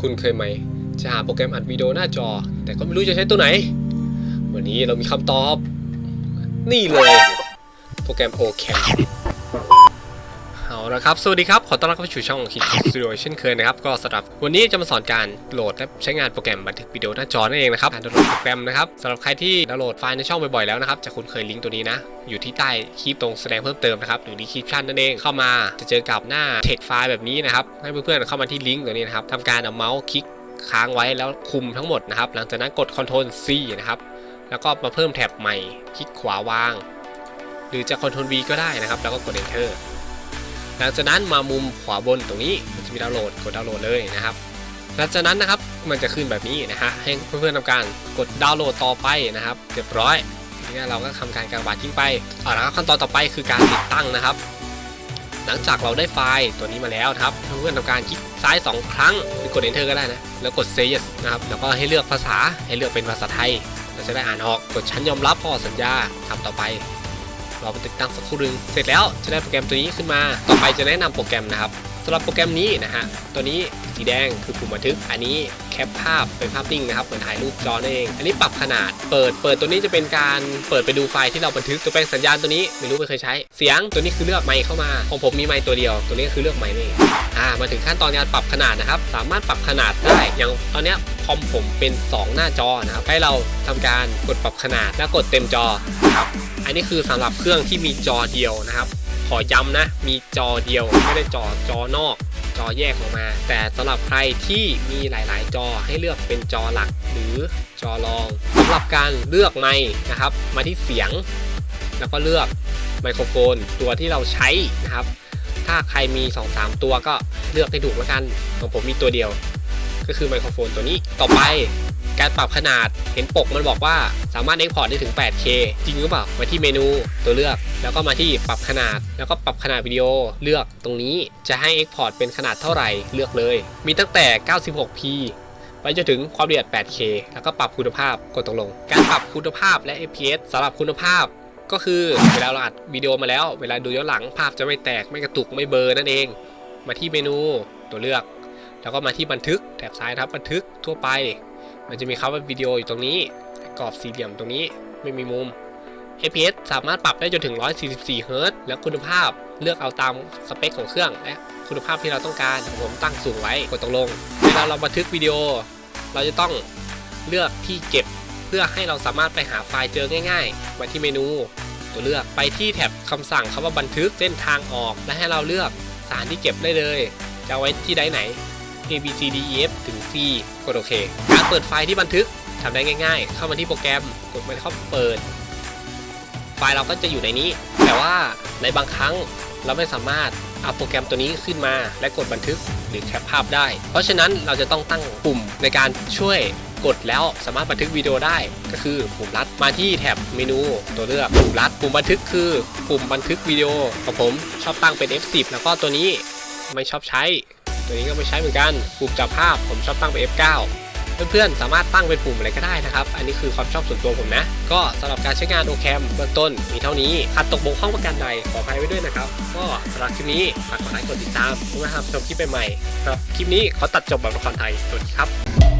คุณเคยไหม จะหาโปรแกรมอัดวิดีโอหน้าจอ แต่ก็ไม่รู้จะใช้ตัวไหน วันนี้เรามีคำตอบ นี่เลย โปรแกรม OCam เอาละครับ สวัสดีครับ ขอต้อนรับเข้าสู่ช่อง Kid Studio เช่นเคยนะครับ ก็สำหรับวันนี้จะมาสอนการโหลดและใช้งานโปรแกรมบันทึกวิดีโอหน้าจอนั่นเองนะครับ การดาวน์โหลดโปรแกรมนะครับสำหรับใครที่ดาวน์โหลดไฟล์ในช่องบ่อยๆแล้วนะครับจะคุ้นเคยลิงก์ตัวนี้นะ อยู่ที่ใต้คลิปตรงแสดงเพิ่มเติมนะครับ หรือ description นั่นเอง เข้ามาจะเจอกับหน้า text ไฟล์แบบนี้นะครับ ให้เพื่อนๆเข้ามาที่ลิงก์ตัวนี้นะครับทำการเอาเมาส์คลิกค้างไว้แล้วคุมทั้งหมดนะครับ หลังจากนั้นกด Ctrl C นะครับ แล้วก็มาเพิ่มแท็บใหม่ คลิกขวาวาง หรือจะ Ctrl V ก็ได้นะครับ แล้วก็กด Enter หลังจากนั้นมามุมขวาบนตรงนี้มันจะมีดาวน์โหลดกดดาวน์โหลดเลยนะครับหลังจากนั้นนะครับมันจะขึ้นแบบนี้นะฮะให้เพื่อนๆทำการกดดาวน์โหลดต่อไปนะครับเรียบร้อยทีนี้เราก็ทำการกางบาดทิ้งไปเอาละครับขั้นตอนต่อไปคือการติดตั้งนะครับ หลังจากเราได้ไฟล์ตัวนี้มาแล้วครับเพื่อนๆทำการคลิกซ้าย 2 ครั้งหรือกด enter ก็ได้นะแล้วกด say yes นะครับแล้วก็ให้เลือกภาษาให้เลือกเป็นภาษาไทยเราจะได้อ่านออกกดชั้นยอมรับข้อสัญญาทำต่อไป เราไปติดตั้งสักครู่หนึงเสร็จแล้วจะได้โปรแกรมตัวนี้ขึ้นมา ต่อไปจะแนะนำโปรแกรมนะครับสำหรับโปรแกรมนี้นะฮะตัวนี้สีแดงคือปุ่มบันทึก อันนี้แคปภาพเป็นภาพนิ่งนะครับเหมือนถ่ายรูปจอนั่นเอง อันนี้ปรับขนาดเปิดเปิดตัวนี้จะเป็นการเปิดไปดูไฟล์ที่เราบันทึกตัวแปลงสัญญาณตัวนี้ไม่รู้ไม่เคยใช้ เสียงตัวนี้คือเลือกไมค์เข้ามาของผมมีไมค์ตัวเดียว ตัวนี้คือเลือกไมค์นี่อ่ามาถึงขั้นตอนการปรับขนาดนะครับสามารถปรับขนาดได้อย่างตอนนี้คอมผมเป็น 2 หน้าจอนะครับให้เราทำการกดปรับขนาดแล้วกดเต็มจอครับ อันนี้คือสำหรับเครื่องที่มีจอเดียวนะครับ ขอย้ำนะ มีจอเดียวไม่ได้จอจอนอก จอแยกออกมา แต่สำหรับใครที่มีหลาย ๆ จอให้เลือกเป็นจอหลักหรือจอรองสำหรับการเลือกไมค์นะครับ มาที่เสียง แล้วก็เลือกไมโครโฟนตัวที่เราใช้นะครับ ถ้าใครมี 2-3 ตัวก็เลือกให้ถูกแล้วกันของผมมีตัวเดียว ก็คือไมโครโฟนตัวนี้ต่อไป การปรับขนาดเห็นปกมันบอกว่าสามารถ Export ได้ถึง 8K จริงหรือเปล่ามาที่เมนูตัวเลือก แล้วก็มาที่ปรับขนาด แล้วก็ปรับขนาดวิดีโอเลือกตรงนี้จะให้ Export เป็นขนาดเท่าไหร่เลือกเลย มีตั้งแต่ 96p ไปจนถึงความละเอียด 8K แล้วก็ปรับคุณภาพกดตรงลง การปรับคุณภาพและ FPS สำหรับคุณภาพก็คือเวลาเราอัดวิดีโอมาแล้ว เวลาดูย้อนหลังภาพจะไม่แตกไม่กระตุกไม่เบลอร์นั่นเอง มาที่เมนูตัวเลือก แล้วก็มาที่บันทึกแถบซ้ายครับบันทึกทั่วไป มันจะมีคำว่าวิดีโออยู่ตรงนี้ กรอบสี่เหลี่ยมตรงนี้ไม่มีมุม FPS สามารถปรับได้จนถึง 144 เฮิรตซ์และคุณภาพเลือกเอาตามสเปคของเครื่องและคุณภาพที่เราต้องการผมตั้งสูงไว้กดตกลงเวลาเราบันทึกวิดีโอ เราจะต้องเลือกที่เก็บ เพื่อให้เราสามารถไปหาไฟล์เจอง่ายๆมาที่เมนู ตัวเลือกไปที่แท็บคำสั่งคำว่าบันทึกเส้นทางออก และให้เราเลือกสานที่เก็บได้เลย จะไว้ที่ใดไหน A B C D E F ถึง C กดโอเค การเปิดไฟล์ที่บันทึกทำได้ง่ายๆ เข้ามาที่โปรแกรม กดมาที่เข้าเปิด ไฟล์เราก็จะอยู่ในนี้ แต่ว่าในบางครั้งเราไม่สามารถเอาโปรแกรมตัวนี้ขึ้นมา และกดบันทึกหรือแคปภาพได้ เพราะฉะนั้นเราจะต้องตั้งปุ่มในการช่วยกดแล้วสามารถบันทึกวิดีโอได้ ก็คือปุ่มลัดมาที่แท็บเมนูตัวเลือกปุ่มลัดปุ่มบันทึกคือปุ่มบันทึกวิดีโอของผมชอบตั้งเป็น F10 แล้วก็ตัวนี้ไม่ชอบใช้ ตัวนี้ก็ไม่ใช้เหมือนกันปุ่มจับภาพผมชอบตั้งเป็น F9 เพื่อนๆ สามารถตั้งเป็นปุ่มอะไรก็ได้นะครับ อันนี้คือความชอบส่วนตัวผมนะ ก็สำหรับการใช้งานโอแคมเบื้องต้นมีเท่านี้ขาดตกบกพร่องประการใดขออภัยไว้ด้วยนะครับ ก็สำหรับคลิปนี้ฝากกดไลค์กดติดตามเพื่อมาทำชมคลิปใหม่ๆสำหรับคลิปนี้ขอตัดจบแบบละครไทยสวัสดีครับ